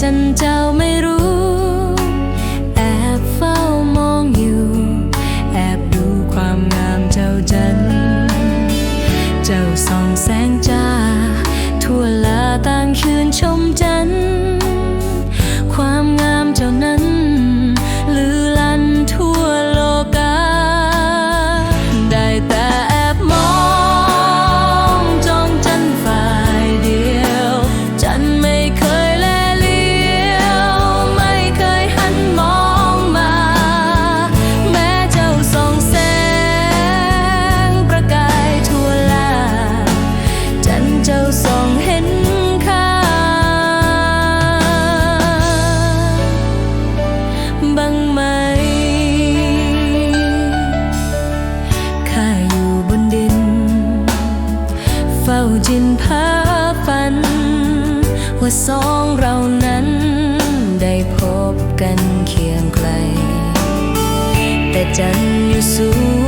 จันเจ้าไม่รู้แอบเฝ้ามองอยู่ แอบดูความงามเจ้าจัน เจ้าส่องแสงจ้า ทั่วลาต่างคืนชมจันทร์ จินพาฝัน ว่าสองเรานั้นได้พบกันเคียงไกล แต่จันอยู่สูง